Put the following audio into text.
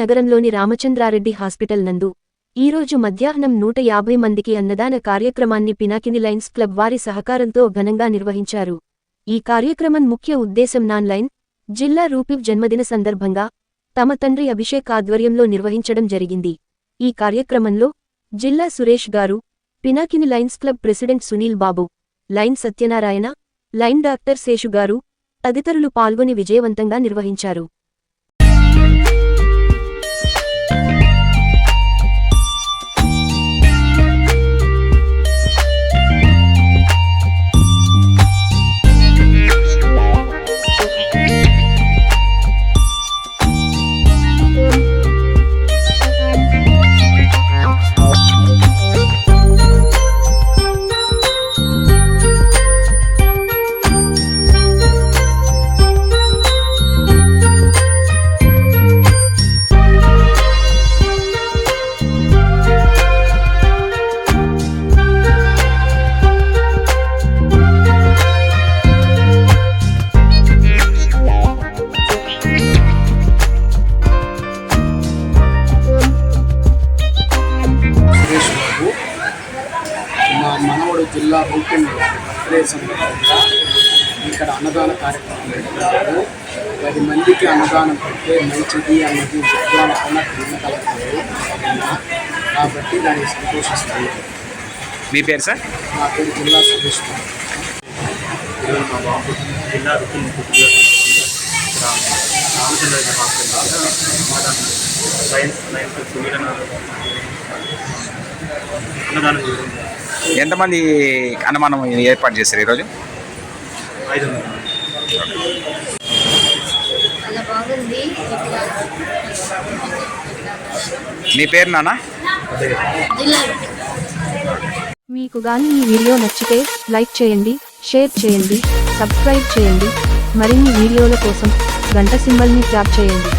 నగరంలోని రామచంద్రారెడ్డి హాస్పిటల్ నందు ఈరోజు మధ్యాహ్నం నూట యాభై మందికి అన్నదాన కార్యక్రమాన్ని పినాకిని లైన్స్ క్లబ్ వారి సహకారంతో ఘనంగా నిర్వహించారు. ఈ కార్యక్రమం ముఖ్య ఉద్దేశం నాన్ లైన్ జిల్లా రూపివ్ జన్మదిన సందర్భంగా తమ తండ్రి అభిషేక్ ఆధ్వర్యంలో నిర్వహించడం జరిగింది. ఈ కార్యక్రమంలో జిల్లా Suresh garu Pinakini Lions club president Sunil Babu Lion Satyanarayana Lion doctor Seshu garu తదితరులు పాల్గొని విజయవంతంగా నిర్వహించారు. మనవడు జిల్లా బర్త్డే సందర్భంగా ఇక్కడ అన్నదాన కార్యక్రమం పెట్టుకున్నారు పది మందికి అన్నదానం పెడితే మంచిది అన్నది విద్వాన్ కన్నా వినగలుగుతారు కాబట్టి దాన్ని సంతోషిస్తున్నాను మీ పేరు సార్? నా పేరు జిల్లా సురేష్ మా బాబు జిల్లా ఇక్కడ రామచంద్ర హాస్పిటల్ దగ్గర సైన్స్ సువీరణ అన్నదానం చేయడం ఎంతమంది అనుమానం ఏర్పాటు చేశారు ఈరోజు? మీ పేరు నానా మీకు గాని ఈ వీడియో నచ్చితే లైక్ చేయండి షేర్ చేయండి సబ్స్క్రైబ్ చేయండి. మరిన్ని వీడియోల కోసం గంట సింబల్ని ట్యాప్ చేయండి.